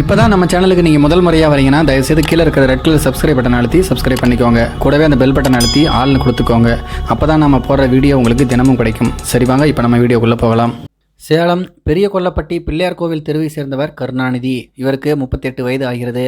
இப்போ தான் நம்ம சேனலுக்கு நீங்கள் முதல் முறையாக வரீங்கன்னா தயவுசெய்து கீழே இருக்கிற ரெட் கலர் சப்ஸ்கிரைப் பட்டன் அழுத்தி சப்ஸ்கிரைப் பண்ணிக்கோங்க. கூடவே அந்த பெல் பட்டன் அழுத்தி ஆள்னு கொடுத்துக்கோங்க. அப்போ தான் நம்ம போடுற வீடியோ உங்களுக்கு தினமும் கிடைக்கும். சரி வாங்க இப்போ நம்ம வீடியோக்குள்ளே போகலாம். சேலம் பெரிய கொல்லப்பட்டி பிள்ளையார் கோவில் தெருவை சேர்ந்தவர் கருணாநிதி. இவருக்கு முப்பத்தெட்டு வயது ஆகிறது.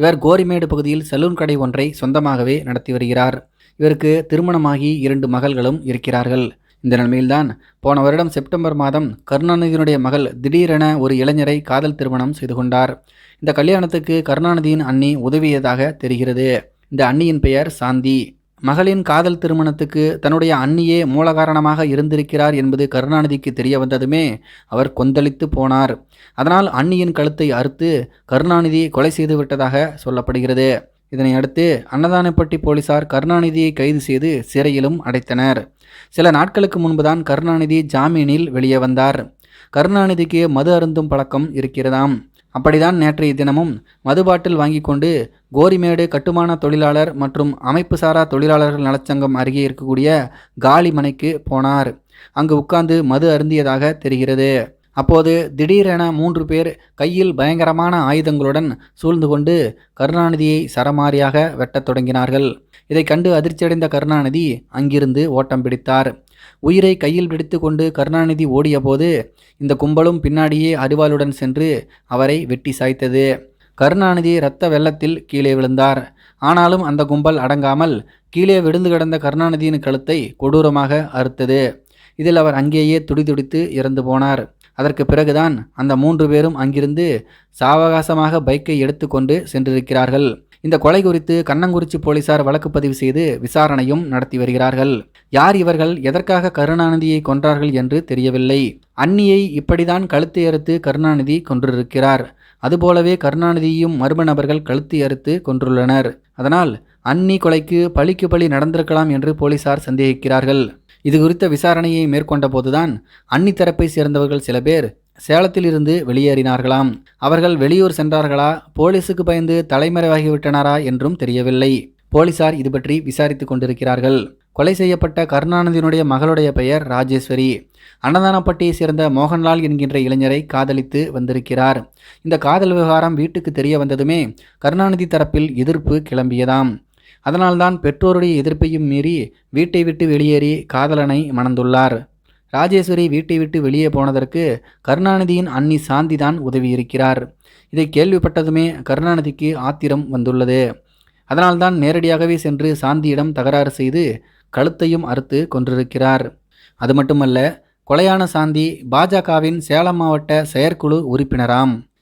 இவர் கோரிமேடு பகுதியில் சலூன் கடை ஒன்றை சொந்தமாகவே நடத்தி வருகிறார். இவருக்கு திருமணமாகி இரண்டு மகள்களும் இருக்கிறார்கள். இந்த நிலைமையில்தான் போன வருடம் செப்டம்பர் மாதம் கருணாநிதியினுடைய மகள் திடீரென ஒரு இளைஞரை காதல் திருமணம் செய்து கொண்டார். இந்த கல்யாணத்துக்கு கருணாநிதியின் அண்ணி உதவியதாக தெரிகிறது. இந்த அண்ணியின் பெயர் சாந்தி. மகளின் காதல் திருமணத்துக்கு தன்னுடைய அண்ணியே மூலகாரணமாக இருந்திருக்கிறார் என்பது கருணாநிதிக்கு தெரிய வந்ததுமே அவர் கொந்தளித்து போனார். அதனால் அண்ணியின் கழுத்தை அறுத்து கருணாநிதி கொலை செய்து விட்டதாக சொல்லப்படுகிறது. இதனை அடுத்து அன்னதானப்பட்டி போலீசார் கருணாநிதியை கைது செய்து சிறையிலும் அடைத்தனர். சில நாட்களுக்கு முன்புதான் கருணாநிதி ஜாமீனில் வெளியே வந்தார். கருணாநிதிக்கு மது அருந்தும் பழக்கம் இருக்கிறதாம். அப்படிதான் நேற்றைய தினமும் மது பாட்டில் வாங்கி கொண்டு கோரிமேடு கட்டுமான தொழிலாளர் மற்றும் அமைப்பு சாரா தொழிலாளர்கள் நலச்சங்கம் அருகே இருக்கக்கூடிய காலி மனைக்கு போனார். அங்கு உட்கார்ந்து மது அருந்தியதாக தெரிகிறது. அப்போது திடீரென மூன்று பேர் கையில் பயங்கரமான ஆயுதங்களுடன் சூழ்ந்து கொண்டு கருணாநிதியை சரமாரியாக வெட்டத் தொடங்கினார்கள். இதை கண்டு அதிர்ச்சியடைந்த கருணாநிதி அங்கிருந்து ஓட்டம் பிடித்தார். உயிரை கையில் பிடித்து கொண்டு கருணாநிதி ஓடியபோது இந்த கும்பலும் பின்னாடியே அரிவாளுடன் சென்று அவரை வெட்டி சாய்த்தது. கருணாநிதி இரத்த வெள்ளத்தில் கீழே விழுந்தார். ஆனாலும் அந்த கும்பல் அடங்காமல் கீழே விழுந்து கிடந்த கருணாநிதியின் கழுத்தை கொடூரமாக அறுத்தது. இதில் அவர் அங்கேயே துடிதுடித்து இறந்து போனார். அதற்கு பிறகுதான் அந்த மூன்று பேரும் அங்கிருந்து சாவகாசமாக பைக்கை எடுத்துக்கொண்டு சென்றிருக்கிறார்கள். இந்த கொலை குறித்து கண்ணங்குறிச்சி போலீசார் வழக்கு பதிவு செய்து விசாரணையும் நடத்தி வருகிறார்கள். யார் இவர்கள்? எதற்காக கருணாநிதியை கொன்றார்கள் என்று தெரியவில்லை. அன்னியை இப்படிதான் கழுத்தை அறுத்து கருணாநிதி கொன்றிருக்கிறார். அதுபோலவே கருணாநிதியும் மர்ம நபர்கள் கழுத்து அறுத்து கொன்றுள்ளனர். அதனால் அன்னி கொலைக்கு பழிக்கு பழி நடந்திருக்கலாம் என்று போலீசார் சந்தேகிக்கிறார்கள். இது குறித்த விசாரணையை மேற்கொண்ட போதுதான் அன்னி தரப்பை சேர்ந்தவர்கள் சில பேர் சேலத்தில் இருந்து வெளியேறினார்களாம். அவர்கள் வெளியூர் சென்றார்களா? போலீசுக்கு பயந்து தலைமறைவாகிவிட்டனரா என்றும் தெரியவில்லை. போலீசார் இது பற்றி விசாரித்து கொண்டிருக்கிறார்கள். கொலை செய்யப்பட்ட கருணாநிதியினுடைய மகளுடைய பெயர் ராஜேஸ்வரி. அன்னதானப்பட்டியை சேர்ந்த மோகன்லால் என்கின்ற இளைஞரை காதலித்து வந்திருக்கிறார். இந்த காதல் விவகாரம் வீட்டுக்கு தெரிய வந்ததுமே கருணாநிதி தரப்பில் எதிர்ப்பு கிளம்பியதாம். அதனால்தான் பெற்றோருடைய எதிர்ப்பையும் மீறி வீட்டை விட்டு வெளியேறி காதலனை மணந்துள்ளார். ராஜேஸ்வரி வீட்டை விட்டு வெளியே போனதற்கு கருணாநிதியின் அன்னி சாந்தி தான் உதவியிருக்கிறார். இதை கேள்விப்பட்டதுமே கருணாநிதிக்கு ஆத்திரம் வந்துள்ளது. அதனால்தான் நேரடியாகவே சென்று சாந்தியிடம் தகராறு செய்து கழுத்தையும் அறுத்து கொண்டிருக்கிறார் அது மட்டுமல்ல கொலையான சாந்தி பாஜகவின் சேலம் மாவட்ட செயற்குழு உறுப்பினராம்.